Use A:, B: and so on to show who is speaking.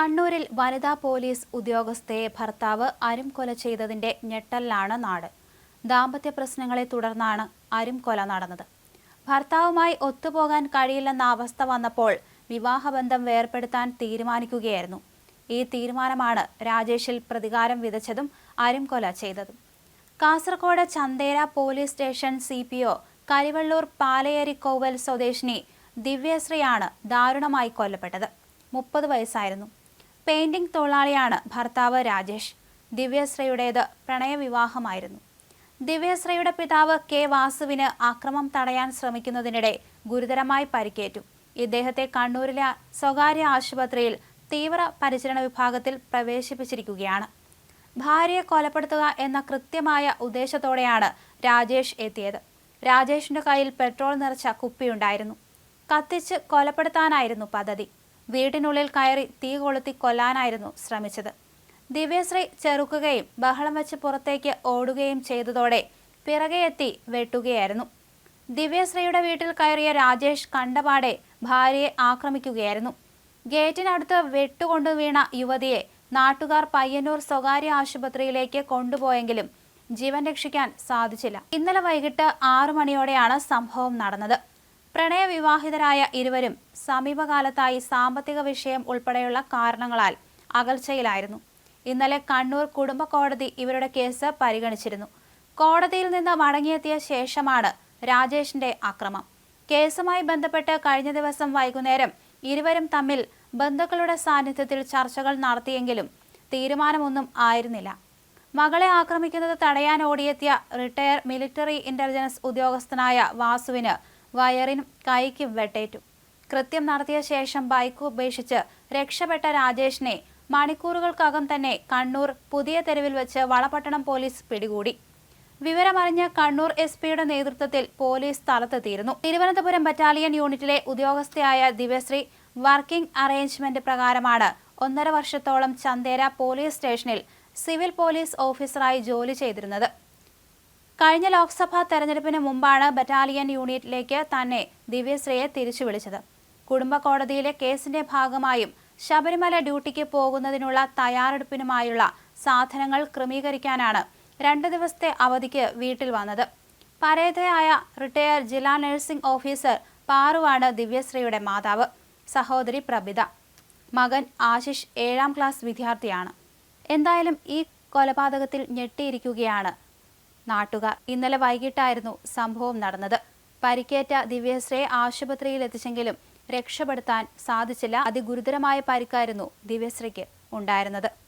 A: കണ്ണൂരിൽ വനിതാ പോലീസ് ഉദ്യോഗസ്ഥയെ ഭർത്താവ് അരും കൊല ചെയ്തതിന്റെ ഞെട്ടലിലാണ് നാട്. ദാമ്പത്യ പ്രശ്നങ്ങളെ തുടർന്നാണ് അരും കൊല നടന്നത്. ഭർത്താവുമായി ഒത്തുപോകാൻ കഴിയില്ലെന്ന അവസ്ഥ വന്നപ്പോൾ വിവാഹബന്ധം വേർപെടുത്താൻ തീരുമാനിക്കുകയായിരുന്നു. ഈ തീരുമാനമാണ് രാജേഷിൽ പ്രതികാരം വിതച്ചതും അരും കൊല ചെയ്തതും. Kasaragod Chandera police station C P O Karivellur Palayerikkoval സ്വദേശിനി ദിവ്യശ്രീയാണ് ദാരുണമായി കൊല്ലപ്പെട്ടത്. മുപ്പത് വയസ്സായിരുന്നു. പെയിന്റിംഗ് തൊഴിലാളിയാണ് ഭർത്താവ് രാജേഷ്. ദിവ്യശ്രീയുടേത് പ്രണയവിവാഹമായിരുന്നു. ദിവ്യശ്രീയുടെ പിതാവ് കെ വാസുവിന് അക്രമം തടയാൻ ശ്രമിക്കുന്നതിനിടെ ഗുരുതരമായി പരിക്കേറ്റു. ഇദ്ദേഹത്തെ കണ്ണൂരിലെ സ്വകാര്യ ആശുപത്രിയിൽ തീവ്ര പരിചരണ വിഭാഗത്തിൽ പ്രവേശിപ്പിച്ചിരിക്കുകയാണ്. ഭാര്യയെ കൊലപ്പെടുത്തുക എന്ന കൃത്യമായ ഉദ്ദേശത്തോടെയാണ് രാജേഷ് എത്തിയത്. രാജേഷിന്റെ കയ്യിൽ പെട്രോൾ നിറച്ച കുപ്പിയുണ്ടായിരുന്നു. കത്തിച്ച് കൊലപ്പെടുത്താനായിരുന്നു പദ്ധതി. വീട്ടിനുള്ളിൽ കയറി തീ കൊളുത്തി കൊല്ലാനായിരുന്നു ശ്രമിച്ചത്. ദിവ്യശ്രീ ചെറുക്കുകയും ബഹളം വെച്ച് പുറത്തേക്ക് ഓടുകയും ചെയ്തതോടെ പിറകെ എത്തി വെട്ടുകയായിരുന്നു. ദിവ്യശ്രീയുടെ വീട്ടിൽ കയറിയ രാജേഷ് കണ്ടപാടെ ഭാര്യയെ ആക്രമിക്കുകയായിരുന്നു. ഗേറ്റിനടുത്ത് വെട്ടുകൊണ്ടു വീണ യുവതിയെ നാട്ടുകാർ പയ്യന്നൂർ സ്വകാര്യ ആശുപത്രിയിലേക്ക് കൊണ്ടുപോയെങ്കിലും ജീവൻ രക്ഷിക്കാൻ സാധിച്ചില്ല. ഇന്നലെ വൈകിട്ട് ആറു മണിയോടെയാണ് സംഭവം നടന്നത്. പ്രണയവിവാഹിതരായ ഇരുവരും സമീപകാലത്തായി സാമ്പത്തിക വിഷയം ഉൾപ്പെടെയുള്ള കാരണങ്ങളാൽ അകൽച്ചയിലായിരുന്നു. ഇന്നലെ കണ്ണൂർ കുടുംബ കോടതി ഇവരുടെ കേസ് പരിഗണിച്ചിരുന്നു. കോടതിയിൽ നിന്ന് മടങ്ങിയെത്തിയ ശേഷമാണ് രാജേഷിന്റെ അക്രമം. കേസുമായി ബന്ധപ്പെട്ട് കഴിഞ്ഞ ദിവസം വൈകുന്നേരം ഇരുവരും തമ്മിൽ ബന്ധുക്കളുടെ സാന്നിധ്യത്തിൽ ചർച്ചകൾ നടത്തിയെങ്കിലും തീരുമാനമൊന്നും ആയിരുന്നില്ല. മകളെ ആക്രമിക്കുന്നത് തടയാൻ ഓടിയെത്തിയ റിട്ടയർ മിലിറ്ററി ഇന്റലിജൻസ് ഉദ്യോഗസ്ഥനായ വാസുവിന് വയറിനും കൈക്കും വെട്ടേറ്റു. കൃത്യം നടത്തിയ ശേഷം ബൈക്ക് ഉപേക്ഷിച്ച് രക്ഷപ്പെട്ട രാജേഷിനെ മണിക്കൂറുകൾക്കകം തന്നെ കണ്ണൂർ പുതിയ തെരുവിൽ വെച്ച് വളപട്ടണം പോലീസ് പിടികൂടി. വിവരമറിഞ്ഞ കണ്ണൂർ എസ് പിയുടെ നേതൃത്വത്തിൽ പോലീസ് സ്ഥലത്തെത്തിയിരുന്നു. തിരുവനന്തപുരം ബറ്റാലിയൻ യൂണിറ്റിലെ ഉദ്യോഗസ്ഥയായ ദിവ്യശ്രീ വർക്കിംഗ് അറേഞ്ച്മെന്റ് പ്രകാരമാണ് ഒന്നര വർഷത്തോളം ചന്തേര പോലീസ് സ്റ്റേഷനിൽ സിവിൽ പോലീസ് ഓഫീസറായി ജോലി ചെയ്തിരുന്നത്. കഴിഞ്ഞ ലോക്സഭാ തെരഞ്ഞെടുപ്പിന് മുമ്പാണ് ബറ്റാലിയൻ യൂണിറ്റിലേക്ക് തന്നെ ദിവ്യശ്രീയെ തിരിച്ചു വിളിച്ചത്. കുടുംബ കോടതിയിലെ കേസിന്റെ ഭാഗമായും ശബരിമല ഡ്യൂട്ടിക്ക് പോകുന്നതിനുള്ള തയ്യാറെടുപ്പിനുമായുള്ള സാധനങ്ങൾ ക്രമീകരിക്കാനാണ് രണ്ട് ദിവസത്തെ അവധിക്ക് വീട്ടിൽ വന്നത്. പരേതയായ റിട്ടയർ ജില്ലാ നഴ്സിംഗ് ഓഫീസർ പാറുവാണ് ദിവ്യശ്രീയുടെ മാതാവ്. സഹോദരി പ്രഭിത മകൻ ആശിഷ് ഏഴാം ക്ലാസ് വിദ്യാർത്ഥിയാണ്. എന്തായാലും ഈ കൊലപാതകത്തിൽ ഞെട്ടിയിരിക്കുകയാണ് നാട്ടുകാർ ഇന്നലെ വൈകിട്ടായിരുന്നു സംഭവം നടന്നത്. പരിക്കേറ്റ ദിവ്യശ്രീയെ ആശുപത്രിയിൽ എത്തിച്ചെങ്കിലും രക്ഷപ്പെടുത്താൻ സാധിച്ചില്ല. അതിഗുരുതരമായ പരിക്കായിരുന്നു ദിവ്യശ്രീക്ക് ഉണ്ടായിരുന്നത്.